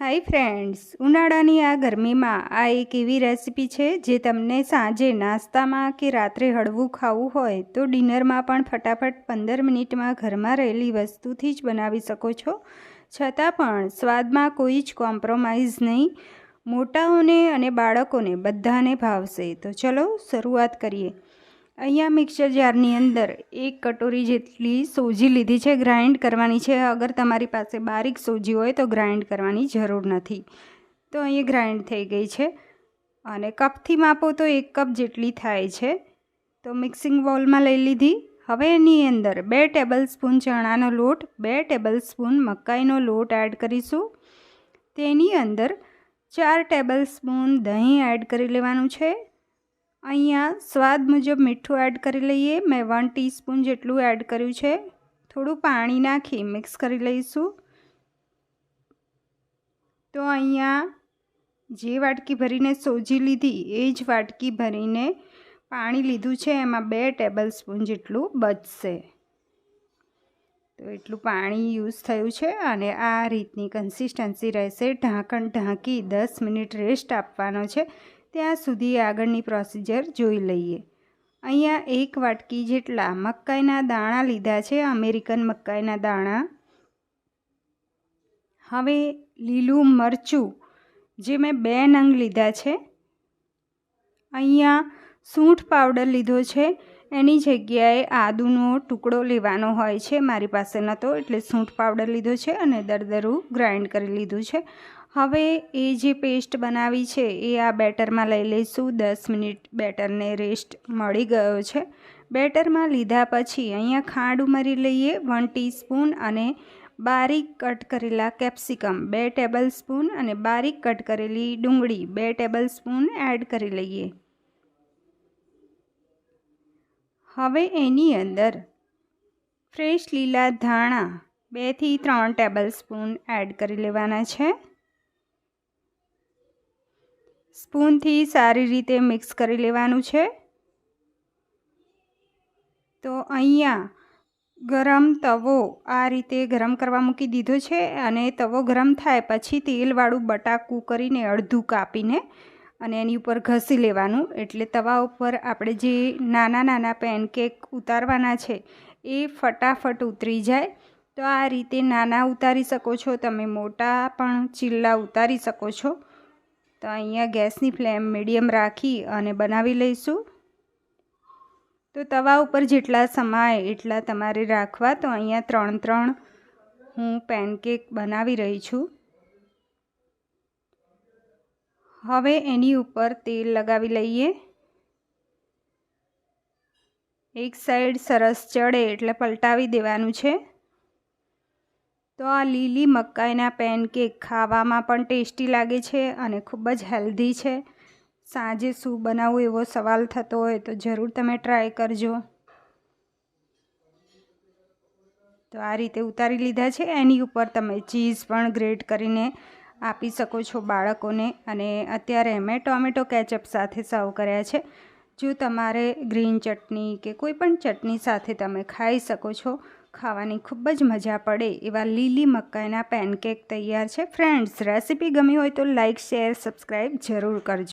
Hi friends, ઉનાળાની આ ગરમીમાં આ એક એવી રેસિપી છે જે તમને સાંજે નાસ્તામાં કે રાત્રે હળવું ખાવું હોય તો ડિનરમાં પણ ફટાફટ પંદર મિનિટમાં ઘરમાં રહેલી વસ્તુથી જ બનાવી શકો છો. છતાં પણ સ્વાદમાં કોઈ જ કોમ્પ્રોમાઇઝ નહીં. મોટાઓને અને બાળકોને બધાને ભાવશે. તો ચલો શરૂઆત કરીએ. અહીંયા મિક્સર જારની અંદર એક કટોરી જેટલી સોજી લીધી છે, ગ્રાઇન્ડ કરવાની છે. અગર તમારી પાસે બારીક સોજી હોય તો ગ્રાઇન્ડ કરવાની જરૂર નથી. તો અહીં ગ્રાઇન્ડ થઈ ગઈ છે અને કપથી માપો તો એક કપ જેટલી થાય છે. તો મિક્સિંગ બોલમાં લઈ લીધી. હવે એની અંદર બે ટેબલ સ્પૂન ચણાનો લોટ, બે ટેબલ સ્પૂન મકાઈનો લોટ એડ કરીશું. તેની અંદર ચાર ટેબલ સ્પૂન દહીં એડ કરી લેવાનું છે. અહીંયા સ્વાદ મુજબ મીઠું એડ કરી લઈએ. મેં વન ટીસ્પૂન જેટલું એડ કર્યું છે. થોડું પાણી નાખી મિક્સ કરી લઈશું. તો અહીંયા જે વાટકી ભરીને સોજી લીધી, એ જ વાટકી ભરીને પાણી લીધું છે. એમાં બે ટેબલ સ્પૂન જેટલું બચશે. તો એટલું પાણી યુઝ થયું છે અને આ રીતની કન્સિસ્ટન્સી રહેશે. ઢાંકણ ઢાંકી દસ મિનિટ રેસ્ટ આપવાનો છે. ત્યાં સુધી આગળની પ્રોસિજર જોઈ લઈએ. અહીંયા એક વાટકી જેટલા મકાઈના દાણા લીધા છે, અમેરિકન મકાઈના દાણા. હવે લીલું મરચું, જે મેં બે નંગ લીધા છે. અહીંયા સૂંઠ પાવડર લીધો છે. એની જગ્યાએ આદુનો ટુકડો લેવાનો હોય છે મારી પાસે નહોતો એટલે સૂંઠ પાવડર લીધો છે અને દરદરું ગ્રાઇન્ડ કરી લીધું છે. હવે એ જે પેસ્ટ બનાવી છે એ આ બેટરમાં લઈ લઈશું. દસ મિનિટ બેટરને રેસ્ટ મળી ગયો છે. બેટરમાં લીધા પછી અહીંયા ખાંડ ઉમેરી લઈએ વન ટીસ્પૂન અને બારીક કટ કરેલા કેપ્સિકમ બે ટેબલ સ્પૂન અને બારીક કટ કરેલી ડુંગળી બે ટેબલ સ્પૂન એડ કરી લઈએ. હવે એની અંદર ફ્રેશ લીલા ધાણા બેથી ત્રણ ટેબલ સ્પૂન એડ કરી લેવાના છે. સ્પૂનથી સારી રીતે મિક્સ કરી લેવાનું છે. તો અહીંયા ગરમ તવો આ રીતે ગરમ કરવા મૂકી દીધો છે અને તવો ગરમ થાય પછી તેલવાળું બટાકું કરીને અડધું કાપીને અને એની ઉપર ઘસી લેવાનું. એટલે તવા ઉપર આપણે જે નાના નાના પેનકેક ઉતારવાના છે, એ ફટાફટ ઉતરી જાય. તો આ રીતે નાના ઉતારી શકો છો. તમે મોટા પણ ચીલ્લા ઉતારી શકો છો. તો અહીંયા ગેસની ફ્લેમ મીડિયમ રાખી અને બનાવી લઈશું. તો તવા ઉપર જેટલા સમાય એટલા તમારે રાખવા. તો અહીંયા ત્રણ ત્રણ હું પેનકેક બનાવી રહી છું. હવે એની ઉપર તેલ લગાવી લઈએ. એક સાઈડ સરસ ચડે એટલે પલટાવી દેવાનું છે. તો આ લીલી મકાઈના પેનકેક ખાવામાં પણ ટેસ્ટી લાગે છે અને ખૂબ જ હેલ્ધી છે. સાંજે શું બનાવવું એવો સવાલ થતો હોય તો જરૂર તમે ટ્રાય કરજો. તો આ રીતે ઉતારી લીધા છે. એની ઉપર તમે ચીઝ પણ ગ્રેટ કરીને આપી શકો છો બાળકોને અને અત્યારે મેં ટોમેટો કેચઅપ સાથે સર્વ કર્યા છે. જો તમારે ગ્રીન ચટણી કે કોઈ પણ ચટણી સાથે તમે ખાઈ શકો છો, ખાવાની ખૂબ જ મજા પડે એવા લીલી મકાઈના પેનકેક તૈયાર છે. ફ્રેન્ડ્સ, રેસીપી ગમી હોય તો લાઇક શેર, સબસ્ક્રાઈબ જરૂર કરજો.